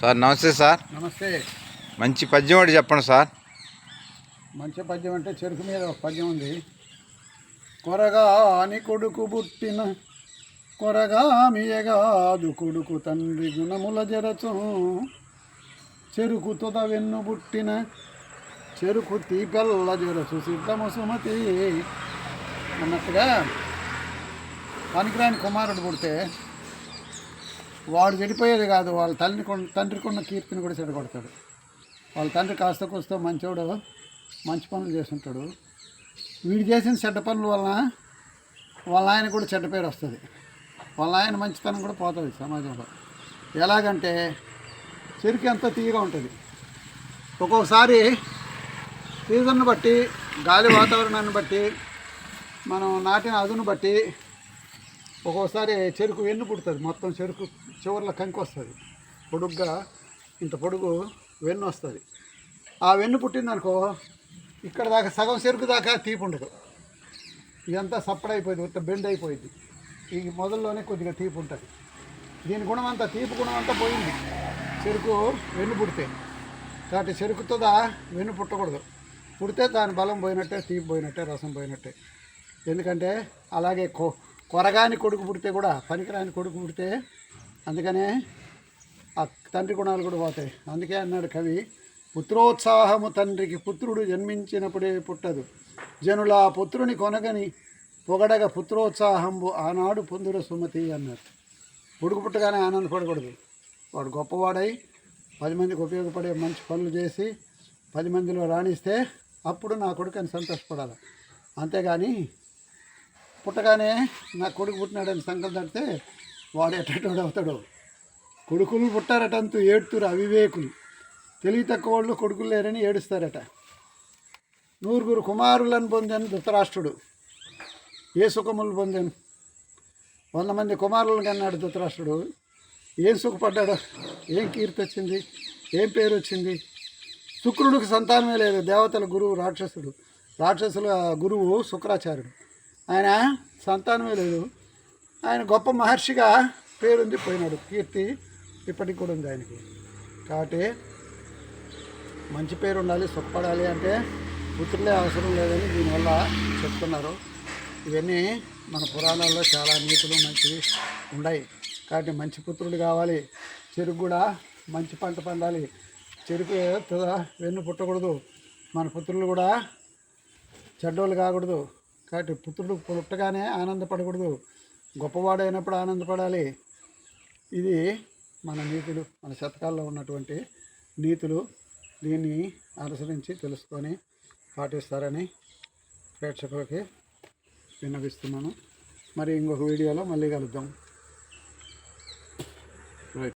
Sir నమస్తే sir. నమస్తే. మంచి పద్యం ఒకటి చెప్పండి సార్. మంచి పద్యం అంటే చెరుకు మీద ఒక పద్యం ఉంది. కొరగా అని కొడుకు పుట్టిన కొరగా మియగాదు కొడుకు తండ్రి గుణముల జరచు. చెరుకు తుద వెన్ను పుట్టిన చెరుకు తీపెల్ల జరచు సిద్ధము సుమతి. అన్నట్టుగా పనికిరాని కుమారుడు పుడితే వాడు చెడిపోయేది కాదు వాళ్ళ తల్లిని తండ్రికి ఉన్న కీర్తిని కూడా చెడగొడతాడు. వాళ్ళ తండ్రి కాస్త కూస్తో మంచోడు మంచి పనులు చేస్తుంటాడు. వీడు చేసిన చెడ్డ పనుల వలన వాళ్ళ ఆయన కూడా చెడ్డ పేరు వస్తుంది. వాళ్ళ ఆయన మంచితనం కూడా పోతుంది సమాజంలో. ఎలాగంటే చెరుకు ఎంత తీయగా ఉంటుంది. ఒక్కొక్కసారి సీజన్ను బట్టి గాలి వాతావరణాన్ని బట్టి మనం నాటిన అదును బట్టి ఒక్కోసారి చెరుకు వెన్ను పుడుతుంది మొత్తం చెరుకు. చివర్లో కంకి వస్తుంది. పొడుగ్గా ఇంత పొడుగు వెన్ను వస్తుంది. ఆ వెన్ను పుట్టిందనుకో ఇక్కడ దాకా సగం చెరుకు దాకా తీపి ఉండదు. ఇదంతా సప్లయిపోయింది ఉత్త బెండ్ అయిపోయింది. ఈ మొదల్లోనే కొద్దిగా తీపి ఉంటుంది. దీని గుణం అంతా తీపి గుణం అంతా పోయింది. చెరుకు వెన్ను పుడితే. కాబట్టి చెరుకుతుందా వెన్ను పుట్టకూడదు. పుడితే దాని బలం పోయినట్టే తీపి పోయినట్టే రసం పోయినట్టే. ఎందుకంటే అలాగే కొ కొరగాని కొడుకు పుడితే కూడా పనికిరాని కొడుకు పుడితే అందుకనే ఆ తండ్రి గుణాలు కూడా పోతాయి. అందుకే అన్నాడు కవి పుత్రోత్సాహము తండ్రికి పుత్రుడు జన్మించినప్పుడే పుట్టదు. జనుల ఆ పుత్రుని కొనగని పొగడగ పుత్రోత్సాహంబు ఆనాడు పొందుర సుమతి అన్నారు కొడుకు పుట్టగానే ఆనందపడకూడదు. వాడు గొప్పవాడై పది మందికి ఉపయోగపడే మంచి పనులు చేసి పది మందిలో రాణిస్తే అప్పుడు నా కొడుకు అని సంతోషపడాలి. అంతేగాని పుట్టగానే నా కొడుకు పుట్టినాడని సంకల్పం తడితే వాడు ఎట్టటోడు అవుతాడు. కొడుకులు పుట్టారటంతూ ఏడుతురు అవివేకులు. తెలివి తక్కువ వాళ్ళు కొడుకులు లేరని ఏడుస్తారట. నూరుగురు కుమారులను పొందాను ధృతరాష్ట్రుడు. ఏ సుఖములు పొందాను. వంద మంది కుమారులను కన్నాడు ధృతరాష్ట్రుడు. ఏం సుఖపడ్డాడు? ఏం కీర్తి వచ్చింది ఏం పేరు వచ్చింది శుక్రుడికి సంతానమే లేదు. దేవతల గురువు రాక్షసుడు. రాక్షసుల గురువు శుక్రాచార్యుడు. ఆయన సంతానమే లేదు. ఆయన గొప్ప మహర్షిగా పేరుంది పోయినాడు. కీర్తి ఇప్పటికి కూడా ఉంది ఆయనకి. కాబట్టి మంచి పేరు ఉండాలి సుఖపడాలి అంటే పుత్రులే అవసరం లేదని దీనివల్ల చెప్తున్నారు. ఇవన్నీ మన పురాణాల్లో చాలా నీతులు మంచివి ఉన్నాయి కాబట్టి మంచి పుత్రుడు కావాలి. చెరుకు కూడా మంచి పంట పండాలి. చెరుకు వెన్ను పుట్టకూడదు. మన పుత్రులు కూడా చెడ్డోళ్ళు కాకూడదు. కాబట్టి పుత్రుడు పుట్టగానే ఆనందపడకూడదు. గొప్పవాడైనప్పుడు ఆనందపడాలి. ఇది మన నీతులు మన శతకాల్లో ఉన్నటువంటి నీతులు. దీన్ని అనుసరించి తెలుసుకొని పాటిస్తారని ప్రేక్షకులకి విన్నవిస్తున్నాను. మరి ఇంకొక వీడియోలో మళ్ళీ కలుద్దాం.